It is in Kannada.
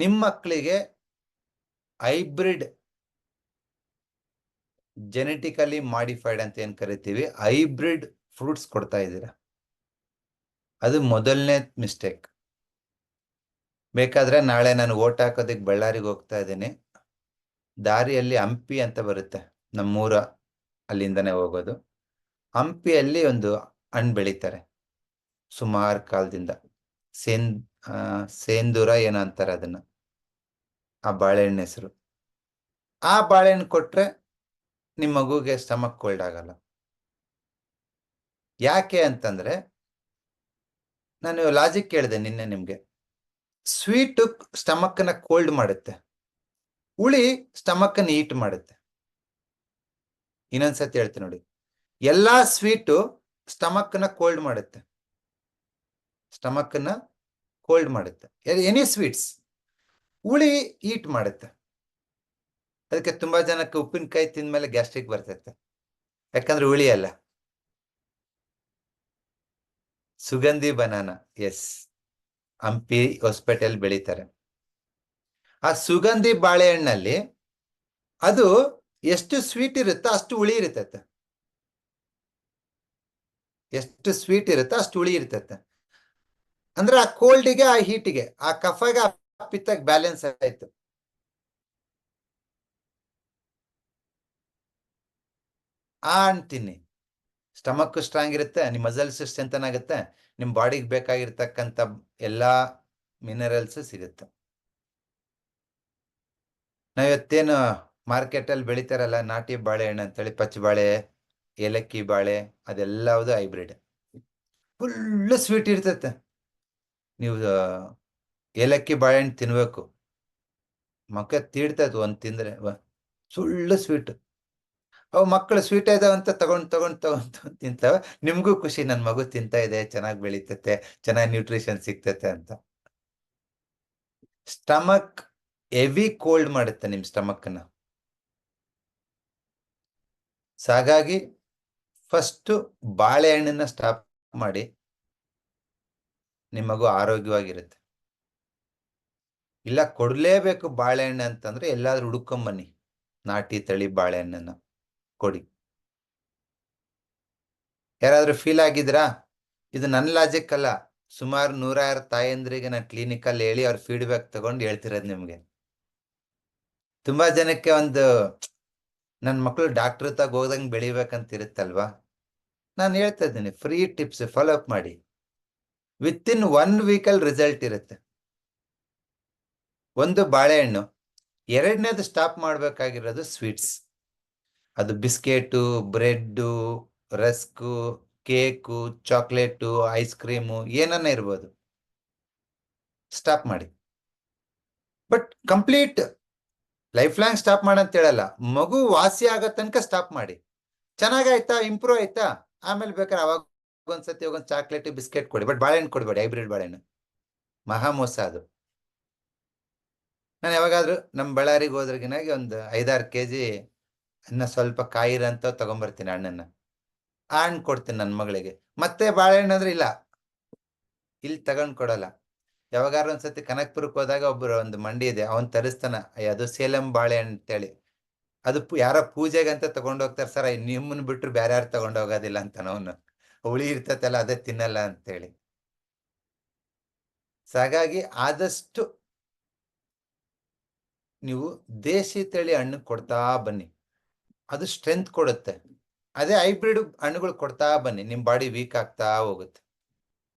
ನಿಮ್ಮ ಮಕ್ಕಳಿಗೆ ಹೈಬ್ರಿಡ್ ಜೆನೆಟಿಕಲಿ ಮಾಡಿಫೈಡ್ ಅಂತ ಏನು ಕರಿತೀವಿ? ಹೈಬ್ರಿಡ್ ಫ್ರೂಟ್ಸ್ ಕೊಡ್ತಾ ಇದ್ದೀರಾ? ಅದು ಮೊದಲನೇ ಮಿಸ್ಟೇಕ್. ಬೇಕಾದ್ರೆ ನಾಳೆ ನಾನು ಓಟ್ ಹಾಕೋದಕ್ಕೆ ಬಳ್ಳಾರಿಗೆ ಹೋಗ್ತಾ ಇದ್ದೀನಿ. ದಾರಿಯಲ್ಲಿ ಹಂಪಿ ಅಂತ ಬರುತ್ತೆ ನಮ್ಮೂರ ಅಲ್ಲಿಂದನೇ ಹೋಗೋದು. ಹಂಪಿಯಲ್ಲಿ ಒಂದು ಹಣ್ಣು ಬೆಳೀತಾರೆ. ಸುಮಾರು ಕಾಲದಿಂದ. ಸೇನ್ ಸೇಂದೂರ ಏನೋ ಅಂತಾರೆ ಅದನ್ನ? ಆ ಬಾಳೆಹಣ್ಣು ಹೆಸರು. ಆ ಬಾಳೆಹಣ್ಣು ಕೊಟ್ರೆ ನಿಮ್ಮ ಮಗುಗೆ ಸ್ಟಮಕ್ ಕೋಲ್ಡ್ ಆಗಲ್ಲ. ಯಾಕೆ ಅಂತಂದ್ರೆ ನಾನು ಲಾಜಿಕ್ ಕೇಳಿದೆ ನಿನ್ನೆ ನಿಮ್ಗೆ. ಸ್ವೀಟು ಸ್ಟಮಕ್ನ ಕೋಲ್ಡ್ ಮಾಡುತ್ತೆ. ಹುಳಿ ಸ್ಟಮಕ್ ಹೀಟ್ ಮಾಡುತ್ತೆ. ಇನ್ನೊಂದ್ಸತಿ ಹೇಳ್ತೀನಿ ನೋಡಿ. ಎಲ್ಲಾ ಸ್ವೀಟು ಸ್ಟಮಕ್ನ ಕೋಲ್ಡ್ ಮಾಡುತ್ತೆ. ಸ್ಟಮಕ್ನ ಕೋಲ್ಡ್ ಮಾಡುತ್ತೆ. Any sweets. ಹುಳಿ ಈಟ್ ಮಾಡುತ್ತೆ. ಅದಕ್ಕೆ ತುಂಬಾ ಜನಕ್ಕೆ ಉಪ್ಪಿನಕಾಯಿ ತಿಂದ್ಮೇಲೆ ಗ್ಯಾಸ್ಟ್ರಿಕ್ ಬರ್ತೈತೆ. ಯಾಕಂದ್ರೆ ಹುಳಿ ಅಲ್ಲ. ಸುಗಂಧಿ ಬನಾನ. ಎಸ್ ಹಂಪಿ ಹೊಸಪೇಟೆಯಲ್ಲಿ ಬೆಳೀತಾರೆ. ಆ ಸುಗಂಧಿ ಬಾಳೆಹಣ್ಣಲ್ಲಿ ಅದು ಎಷ್ಟು ಸ್ವೀಟ್ ಇರುತ್ತೋ ಅಷ್ಟು ಹುಳಿ ಇರ್ತೈತೆ. ಎಷ್ಟು ಸ್ವೀಟ್ ಇರುತ್ತೋ ಅಷ್ಟು ಹುಳಿ ಇರ್ತೈತೆ. ಅಂದ್ರೆ ಆ ಕೋಲ್ಡಿಗೆ ಆ ಹೀಟಿಗೆ ಆ ಕಫಗೆ, ಆ ಪಿತ್ತಗೆ ಬ್ಯಾಲೆನ್ಸ್ ಆಯ್ತು. ಆ ಅಂತೀನಿ. ಸ್ಟಮಕ್ ಸ್ಟ್ರಾಂಗ್ ಇರುತ್ತೆ, ನಿಮ್ಮ ಮಸಲ್ಸ್ ಸ್ಟ್ರೆಂಥನ್ ಆಗುತ್ತೆ, ನಿಮ್ಮ ಬಾಡಿಗೆ ಬೇಕಾಗಿರ್ತಕ್ಕಂಥ ಎಲ್ಲಾ ಮಿನರಲ್ಸ್ ಸಿಗುತ್ತೆ. ನಾ ಇವತ್ತೇನು ಮಾರ್ಕೆಟ್ ಅಲ್ಲಿ ಬೆಳಿತಾರಲ್ಲ, ನಾಟಿ ಬಾಳೆಹಣ್ಣು ಅಂತೇಳಿ, ಪಚ್ಚ ಬಾಳೆ, ಏಲಕ್ಕಿ ಬಾಳೆ, ಅದೆಲ್ಲವುದು ಹೈಬ್ರಿಡ್ ಫುಲ್ಲು ಸ್ವೀಟ್ ಇರ್ತೈತೆ. ನೀವು ಏಲಕ್ಕಿ ಬಾಳೆಹಣ್ಣು ತಿನ್ನಬೇಕು ಮಕ್ಕ ತೀಡ್ತಾ ಇತ್ತು ಒಂದು ತಿಂದರೆ. ಸುಳ್ಳು ಸ್ವೀಟ್. ಅವು ಮಕ್ಕಳು ಸ್ವೀಟ್ ಇದಾವೆ ಅಂತ ತಗೊಂಡು ತಗೊಂಡು ತಗೊಂಡು ತಿಂತಾವೆ. ನಿಮ್ಗೂ ಖುಷಿ. ನನ್ನ ಮಗು ತಿಂತಾ ಇದೆ. ಚೆನ್ನಾಗಿ ಬೆಳೀತತೆ. ಚೆನ್ನಾಗಿ ನ್ಯೂಟ್ರಿಷನ್ ಸಿಗ್ತತೆ ಅಂತ. ಸ್ಟಮಕ್ ಹೆವಿ ಕೋಲ್ಡ್ ಮಾಡುತ್ತೆ ನಿಮ್ಮ ಸ್ಟಮಕ್ನ ಸೊ ಹಾಗಾಗಿ ಫಸ್ಟ್ ಬಾಳೆಹಣ್ಣನ್ನ ಸ್ಟಾಪ್ ಮಾಡಿ. ನಿಮ್ಮ ಮಗು ಆರೋಗ್ಯವಾಗಿರುತ್ತೆ. ಇಲ್ಲ, ಕೊಡಲೇಬೇಕು ಬಾಳೆಹಣ್ಣು ಅಂತಂದ್ರೆ ಎಲ್ಲಾದ್ರೂ ಹುಡುಕೊಂಬನ್ನಿ. ನಾಟಿ, ತಳಿ ಬಾಳೆಹಣ್ಣನ್ನ ಕೊಡಿ. ಯಾರಾದ್ರೂ ಫೀಲ್ ಆಗಿದ್ರಾ ಇದು ನನ್ನ ಲಾಜಿಕ್ ಅಲ್ಲ. ಸುಮಾರು ನೂರಾರು ತಾಯಂದ್ರಿಗೆ ನಾನು ಕ್ಲಿನಿಕಲ್ಲಿ ಹೇಳಿ ಅವ್ರ ಫೀಡ್ಬ್ಯಾಕ್ ತಗೊಂಡು ಹೇಳ್ತಿರೋದು ನಿಮಗೆ. ತುಂಬಾ ಜನಕ್ಕೆ ಒಂದು ನನ್ನ ಮಕ್ಕಳು ಡಾಕ್ಟರ್ ತಗ ಹೋದಂಗೆ ಬೆಳಿಬೇಕಂತ ಇರುತ್ತಲ್ವಾ ನಾನು ಹೇಳ್ತಾ ಇದ್ದೀನಿ ಫ್ರೀ ಟಿಪ್ಸ್ ಫಾಲೋ ಅಪ್ ಮಾಡಿ. ವಿತ್ ಇನ್ ಒನ್ ವೀಕಲ್ ರಿಸಲ್ಟ್ ಇರುತ್ತೆ. ಒಂದು ಬಾಳೆಹಣ್ಣು, ಎರಡನೇದು ಸ್ಟಾಪ್ ಮಾಡಬೇಕಾಗಿರೋದು ಸ್ವೀಟ್ಸ್ ಅದು biscuit, bread, rusk, cake, chocolate ice cream ಏನನ್ನ ಇರ್ಬೋದು. ಸ್ಟಾಪ್ ಮಾಡಿ. But complete life long stop ಮಾಡಂತ ಹೇಳಲ್ಲ, ಮಗು ವಾಸಿ ಆಗೋ ತನಕ ಸ್ಟಾಪ್ ಮಾಡಿ. ಚೆನ್ನಾಗಾಯ್ತಾ ಇಂಪ್ರೂವ್ ಆಯ್ತಾ, ಆಮೇಲೆ ಬೇಕಾದ್ರೆ ಅವಾಗ ಒಂದ್ಸತಿ ಒಂದ್ ಚಾಕ್ಲೇಟ್ ಬಿಸ್ಕೆಟ್ ಕೊಡಿ. ಬಟ್ ಬಾಳೆಹಣ್ಣು ಕೊಡಬೇಡಿ ಹೈಬ್ರಿಡ್ ಬಾಳೆಹಣ್ಣು. ಮಹಾ ಮೋಸ ಅದು. ನಾನು ಯಾವಾಗಾದ್ರೂ ನಮ್ಮ ಬಳ್ಳಾರಿಗೆ ಹೋದ್ರಗಿನಾಗಿ ಒಂದು ಐದಾರು ಕೆ ಜಿ ಅನ್ನ ಸ್ವಲ್ಪ ಕಾಯಿರಂತ ತಗೊಂಬರ್ತೀನಿ ಹಣ್ಣನ್ನ. ಆ ಹಣ್ಣು ಕೊಡ್ತೀನಿ ನನ್ನ ಮಗಳಿಗೆ. ಮತ್ತೆ ಬಾಳೆಹಣ್ಣು ಅಂದ್ರೆ ಇಲ್ಲ. ಇಲ್ಲಿ ತಗೊಂಡ್ ಕೊಡಲ್ಲ. ಯಾವಾಗಾರ ಒಂದ್ಸತಿ ಕನಕ್ಪುರಕ್ಕೆ ಹೋದಾಗ ಒಬ್ಬರು ಒಂದು ಮಂಡಿ ಇದೆ, ಅವನ್ ತರಿಸ್ತಾನ ಅದು ಸೇಲಂ ಬಾಳೆಹಣ್ಣು ಅಂತೇಳಿ. ಅದು ಯಾರ ಯಾರೋ ಪೂಜೆಗೆ ಅಂತ ತಗೊಂಡೋಗ್ತಾರೆ ಸರ್ ನಿಮ್ಮನ್ನ ಬಿಟ್ರು ಬೇರೆ ಯಾರು ತಗೊಂಡೋಗೋದಿಲ್ಲ ಅಂತಾನ ಅವನು. ಹುಳಿ ಇರ್ತತಲ್ಲ ಅದೇ ತಿನ್ನಲ್ಲ ಅಂತೇಳಿ. ಹಾಗಾಗಿ ಆದಷ್ಟು ನೀವು ದೇಸಿ ತಳಿ ಹಣ್ಣು ಕೊಡ್ತಾ ಬನ್ನಿ. ಅದು ಸ್ಟ್ರೆಂತ್ ಕೊಡುತ್ತೆ. ಅದೇ ಹೈಬ್ರಿಡ್ ಹಣ್ಣುಗಳು ಕೊಡ್ತಾ ಬನ್ನಿ. ನಿಮ್ಮ ಬಾಡಿ ವೀಕ್ ಆಗ್ತಾ ಹೋಗುತ್ತೆ.